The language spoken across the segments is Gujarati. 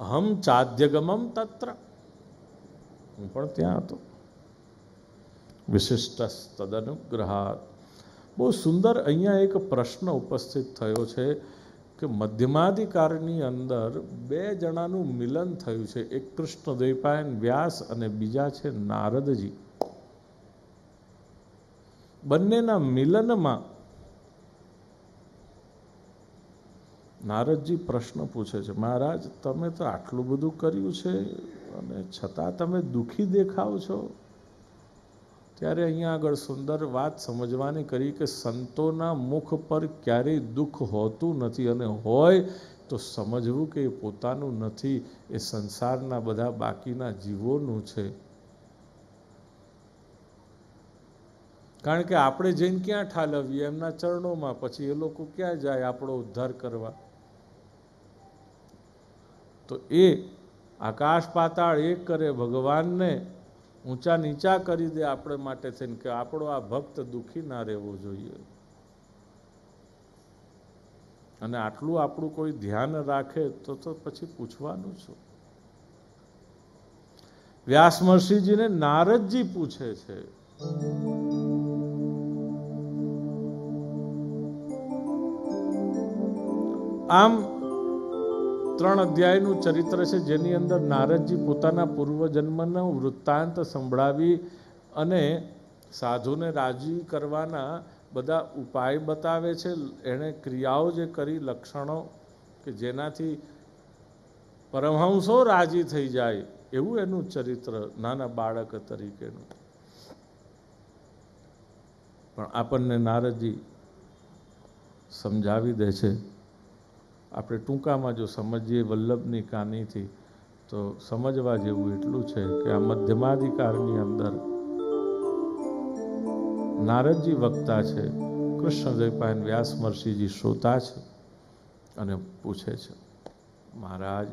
અહમ ચાદ્યગમમ તત્ર. હું પણ ત્યાં હતો. વિશિષ્ટ તદનુગ્રહાત બહુ સુંદર અહીંયા એક પ્રશ્ન ઉપસ્થિત થયો છે કે મધ્યમાધિકારની અંદર બે જણાનું મિલન થયું છે. એક કૃષ્ણ દ્વૈપાયન વ્યાસ અને બીજા છે નારદજી. બંનેના મિલનમાં નારદજી પ્રશ્ન પૂછે છે, મહારાજ, તમે તો આટલું બધું કર્યું છે અને છતાં તમે દુઃખી દેખાવ છો. ત્યારે અહીંયા આગળ સુંદર વાત સમજવાની કરી કે સંતોના મુખ પર ક્યારેય દુઃખ હોતું નથી અને હોય તો સમજવું કે એ પોતાનું નથી, એ સંસારના બધા બાકીના જીવોનું છે. કારણ કે આપણે જઈને ક્યાં ઠાલવીએ? એમના ચરણોમાં પછી એ લોકો ક્યાં જાય આપણો ઉદ્ધાર કરવા? તો એ આકાશ પાતાળ એક કરે, ભગવાનને ઊંચા નીચા કરી દે આપણે માટે થઈને કે આપણો આ ભક્ત દુઃખી ના રહેવો જોઈએ. અને આટલું આપણું કોઈ ધ્યાન રાખે તો તો પછી પૂછવાનું છું વ્યાસ મહર્ષિજીને નારદજી પૂછે છે, આમ ત્રણ અધ્યાયનું ચરિત્ર છે, જેની અંદર નારદજી પોતાના પૂર્વજન્મનો વૃત્તાંત સંભળાવી અને સાધુને રાજી કરવાના બધા ઉપાય બતાવે છે. એણે ક્રિયાઓ જે કરી, લક્ષણો કે જેનાથી પરમહંસો રાજી થઈ જાય, એવું એનું ચરિત્ર નાના બાળક તરીકેનું. પણ આપણને નારદજી સમજાવી દે છે આપણે ટૂંકામાં જો સમજીએ વલ્લભની કાનીથી, તો સમજવા જેવું એટલું છે કે આ મધ્યમાધિકારની અંદર નારદજી વક્તા છે, કૃષ્ણદેવપાયન વ્યાસ મહર્ષિજી શ્રોતા છે અને પૂછે છે, મહારાજ,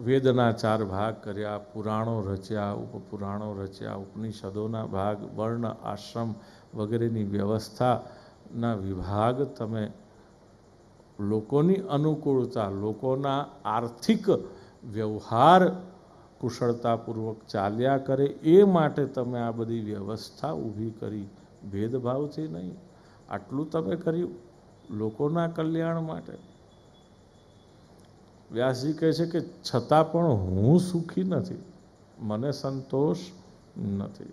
વેદના ચાર ભાગ કર્યા, પુરાણો રચ્યા, ઉપપુરાણો રચ્યા, ઉપનિષદોના ભાગ, વર્ણ, આશ્રમ વગેરેની વ્યવસ્થાના વિભાગ તમે લોકોની અનુકૂળતા, લોકોના આર્થિક વ્યવહાર કુશળતાપૂર્વક ચાલ્યા કરે એ માટે તમે આ બધી વ્યવસ્થા ઊભી કરી. ભેદભાવથી નહીં. આટલું તમે કર્યું લોકોના કલ્યાણ માટે. વ્યાસજી કહે છે કે છતાં પણ હું સુખી નથી. મને સંતોષ નથી.